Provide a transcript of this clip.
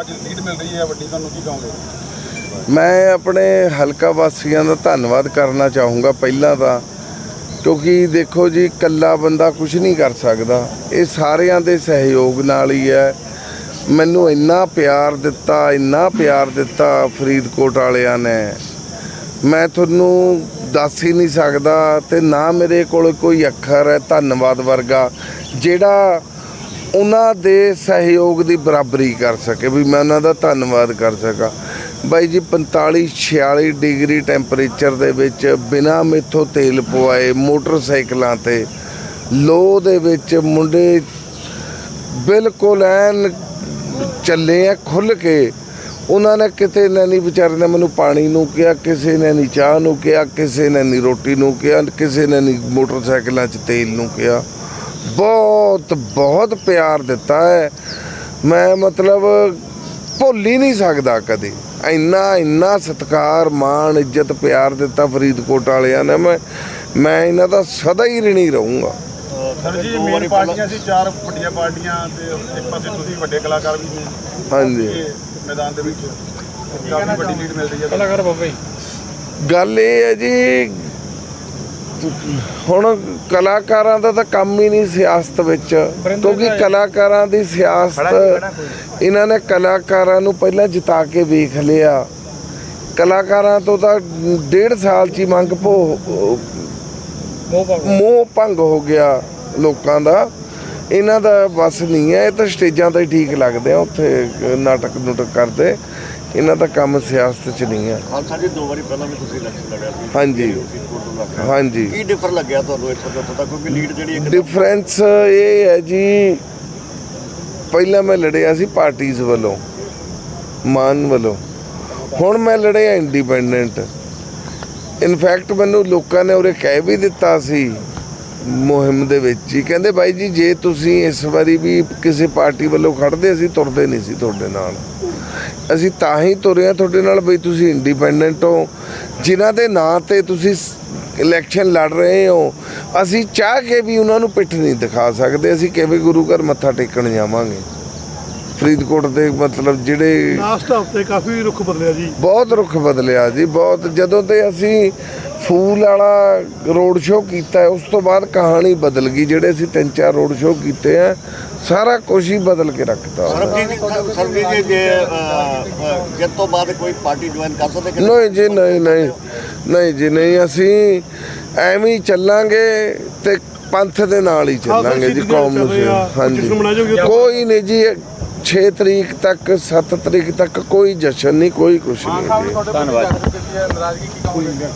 ਅੱਜ ਲੀਡ ਮਿਲ ਰਹੀ ਹੈ ਵੱਡੀ, ਤੁਹਾਨੂੰ ਕੀ ਕਹੋਗੇ? ਮੈਂ ਆਪਣੇ ਹਲਕਾ ਵਾਸੀਆਂ ਦਾ ਧੰਨਵਾਦ ਕਰਨਾ ਚਾਹੂੰਗਾ ਪਹਿਲਾਂ ਤਾਂ, ਕਿਉਂਕਿ ਦੇਖੋ ਜੀ, ਇਕੱਲਾ ਬੰਦਾ ਕੁਝ ਨਹੀਂ ਕਰ ਸਕਦਾ। ਇਹ ਸਾਰਿਆਂ ਦੇ ਸਹਿਯੋਗ ਨਾਲ ਹੀ ਹੈ। ਮੈਨੂੰ ਇੰਨਾ ਪਿਆਰ ਦਿੱਤਾ, ਇੰਨਾ ਪਿਆਰ ਦਿੱਤਾ ਫਰੀਦਕੋਟ ਵਾਲਿਆਂ ਨੇ। ਮੈਂ ਤੁਹਾਨੂੰ ਦੱਸ ਹੀ ਨਹੀਂ ਸਕਦਾ ਤੇ ਨਾ ਮੇਰੇ ਕੋਲ ਕੋਈ ਅੱਖਰ ਹੈ ਧੰਨਵਾਦ ਵਰਗਾ। ਜਿਹੜਾ ਉਹਨਾਂ ਦੇ ਸਹਿਯੋਗ ਦੀ ਬਰਾਬਰੀ ਕਰ ਸਕੇ, ਵੀ ਮੈਂ ਉਹਨਾਂ ਦਾ ਧੰਨਵਾਦ ਕਰ ਸਕਾਂ। ਬਾਈ ਜੀ 45 46 ਡਿਗਰੀ ਟੈਂਪਰੇਚਰ ਦੇ ਵਿੱਚ ਬਿਨਾ ਮੇਥੋਂ ਤੇਲ ਪਵਾਏ ਮੋਟਰਸਾਈਕਲਾਂ ਤੇ, ਲੋ ਦੇ ਵਿੱਚ ਮੁੰਡੇ ਬਿਲਕੁਲ ਐਨ ਚੱਲੇ ਆ ਖੁੱਲ ਕੇ। ਉਹਨਾਂ ਨੇ ਕਿਤੇ ਨੇ ਨਹੀਂ ਵਿਚਾਰੇ ਨੇ ਮੈਨੂੰ ਪਾਣੀ ਨੂੰ ਕਿਹਾ, ਕਿਸੇ ਨੇ ਨਹੀਂ ਚਾਹ ਨੂੰ ਕਿਹਾ, ਕਿਸੇ ਨੇ ਨਹੀਂ ਰੋਟੀ ਨੂੰ ਕਿਹਾ, ਕਿਸੇ ਨੇ ਨਹੀਂ ਮੋਟਰਸਾਈਕਲਾਂ 'ਚ ਤੇਲ ਨੂੰ ਕਿਹਾ। ਬਹੁਤ ਬਹੁਤ ਪਿਆਰ ਦਿੱਤਾ ਹੈ। ਮੈਂ ਮਤਲਬ ਭੁੱਲ ਹੀ ਨਹੀਂ ਸਕਦਾ ਕਦੇ। ਇੰਨਾ ਇੰਨਾ ਸਤਿਕਾਰ ਮਾਣ ਇੱਜ਼ਤ ਪਿਆਰ ਦਿੱਤਾ ਫਰੀਦਕੋਟ ਵਾਲਿਆਂ ਨੇ। ਮੈਂ ਮੈਂ ਇਹਨਾਂ ਦਾ ਸਦਾ ਹੀ ਰਿਣੀ ਰਹੂੰਗਾ। ਸਰ ਜੀ ਮੇਨ ਪਾਰਟੀਆਂ ਸੀ ਚਾਰ ਵੱਡੀਆਂ ਪਾਰਟੀਆਂ ਤੇ ਇੱਕ ਪਾਸੇ ਤੁਸੀਂ ਵੱਡੇ ਕਲਾਕਾਰ ਵੀ ਨੇ ਹਾਂਜੀ। ਮੈਦਾਨ ਦੇ ਵਿੱਚ ਕਾਫੀ ਵੱਡੀ ਲੀਡ ਮਿਲ ਰਹੀ ਹੈ। ਕਲਾਕਾਰ ਬਾਬਾ ਜੀ। ਗੱਲ ਇਹ ਹੈ ਜੀ ਹੁਣ ਕਲਾਕਾਰਾਂ ਦਾ ਤਾਂ ਕੰਮ ਹੀ ਨਹੀਂ ਸਿਆਸਤ ਵਿੱਚ ਕਿਉਂਕਿ ਕਲਾਕਾਰਾਂ ਦੀ ਸਿਆਸਤ ਇਹਨਾਂ ਨੇ ਕਲਾਕਾਰਾਂ ਨੂੰ ਪਹਿਲਾਂ ਜਿਤਾ ਕੇ ਵੇਖ ਲਿਆ। ਕਲਾਕਾਰਾਂ ਤੋਂ ਤਾਂ ਡੇਢ ਸਾਲ ਚ ਹੀ ਮੰਗ ਭੋ ਮੋਹ ਭਾਗ ਮੋਹ ਭੰਗ ਹੋ ਗਿਆ ਲੋਕਾਂ ਦਾ। ਇਹਨਾਂ ਦਾ ਬਸ ਨਹੀਂ ਹੈ ਇਹ ਤਾਂ ਸਟੇਜਾਂ ਤੇ ਠੀਕ ਲੱਗਦੇ ਆ ਉੱਥੇ ਨਾਟਕ ਨੂਟਕ ਕਰਦੇ। ਇਹਨਾਂ ਦਾ ਕੰਮ ਸਿਆਸਤ 'ਚ ਨਹੀਂ ਹੈ। ਖਾਲਸਾ ਜੀ ਦੋ ਵਾਰੀ ਪਹਿਲਾਂ ਵੀ ਤੁਸੀਂ ਇਲੈਕਸ਼ਨ ਲੜਿਆ ਸੀ। ਹਾਂਜੀ। ਤੋਂ ਹਾਂਜੀ। ਕੀ ਡਿਫਰ ਲੱਗਿਆ ਤੁਹਾਨੂੰ ਇੱਥੋਂ ਤੱਕ ਤੱਕ ਕਿਉਂਕਿ ਲੀਡ ਜਿਹੜੀ ਇੱਕ ਡਿਫਰੈਂਸ ਇਹ ਹੈ ਜੀ ਪਹਿਲਾਂ ਮੈਂ ਲੜਿਆ ਸੀ ਪਾਰਟੀਆਂ ਵੱਲੋਂ ਮਾਨ ਵੱਲੋਂ। ਹੁਣ ਮੈਂ ਲੜਿਆ ਇੰਡੀਪੈਂਡੈਂਟ ਇਨਫੈਕਟ ਮੈਨੂੰ ਲੋਕਾਂ ਨੇ ਉਰੇ ਕਹਿ ਵੀ ਦਿੱਤਾ ਸੀ ਮੁਹਿੰਮ ਦੇ ਵਿੱਚ ਹੀ। ਕਹਿੰਦੇ ਬਾਈ ਜੀ ਜੇ ਤੁਸੀਂ ਇਸ ਵਾਰੀ ਵੀ ਕਿਸੇ ਪਾਰਟੀ ਵੱਲੋਂ ਖੜਦੇ ਅਸੀਂ ਤੁਰਦੇ ਨਹੀਂ ਸੀ ਤੁਹਾਡੇ ਨਾਲ। ਅਸੀਂ ਤਾਂ ਹੀ ਤੁਰੇ ਹਾਂ ਤੁਹਾਡੇ ਨਾਲ ਬਈ ਤੁਸੀਂ ਇੰਡੀਪੈਂਡੈਂਟ ਹੋ। ਜਿਨ੍ਹਾਂ ਦੇ ਨਾਂ ਤੇ ਤੁਸੀਂ ਇਲੈਕਸ਼ਨ ਲੜ ਰਹੇ ਹੋ ਅਸੀਂ ਚਾਹ ਕੇ ਵੀ ਉਹਨਾਂ ਨੂੰ ਪਿੱਠ ਨਹੀਂ ਦਿਖਾ ਸਕਦੇ। ਅਸੀਂ ਕਿਵੇਂ ਗੁਰੂ ਘਰ ਮੱਥਾ ਟੇਕਣ ਜਾਵਾਂਗੇ? ਫਰੀਦਕੋਟ ਦੇ ਮਤਲਬ ਜਿਹੜੇ ਲਾਸਟ ਹਫ਼ਤੇ ਕਾਫੀ ਰੁੱਖ ਬਦਲਿਆ ਜੀ। ਬਹੁਤ ਰੁੱਖ ਬਦਲਿਆ ਜੀ ਬਹੁਤ। ਜਦੋਂ ਤੇ ਅਸੀਂ ਫੂਲ ਵਾਲਾ ਰੋਡ ਸ਼ੋਅ ਕੀਤਾ ਉਸ ਤੋਂ ਬਾਅਦ ਕਹਾਣੀ ਬਦਲ ਗਈ ਜਿਹੜੇ ਅਸੀਂ ਤਿੰਨ ਚਾਰ ਰੋਡ ਸ਼ੋਅ ਕੀਤੇ ਆ ਸਾਰਾ ਕੁਝ ਹੀ ਬਦਲ ਕੇ ਰੱਖਤਾ। ਸਰਬਜੀਤ ਜੀ ਜੇ ਜਿੱਤ ਤੋਂ ਬਾਅਦ ਕੋਈ ਪਾਰਟੀ ਜੁਆਇਨ ਕਰ ਸਕਦੇ ਕਿ ਨਹੀਂ ਜੀ ਨਹੀਂ ਨਹੀਂ ਨਹੀਂ ਜੀ ਨਹੀਂ ਅਸੀਂ ਐਵੇਂ ਹੀ ਚੱਲਾਂਗੇ ਤੇ ਪੰਥ ਦੇ ਨਾਲ ਹੀ ਚੱਲਾਂਗੇ ਜੀ ਕੌਮ ਨੂੰ ਹਾਂਜੀ। ਕੋਈ ਨਹੀਂ ਜੀ 6 ਤਰੀਕ ਤੱਕ 7 ਤਰੀਕ ਤੱਕ ਕੋਈ ਜਸ਼ਨ ਨਹੀਂ ਕੋਈ ਕੁਛ ਨਹੀਂ ਧੰਨਵਾਦ ਨਾਰਾਜ਼ਗੀ ਕੀ ਕਹੋਗੇ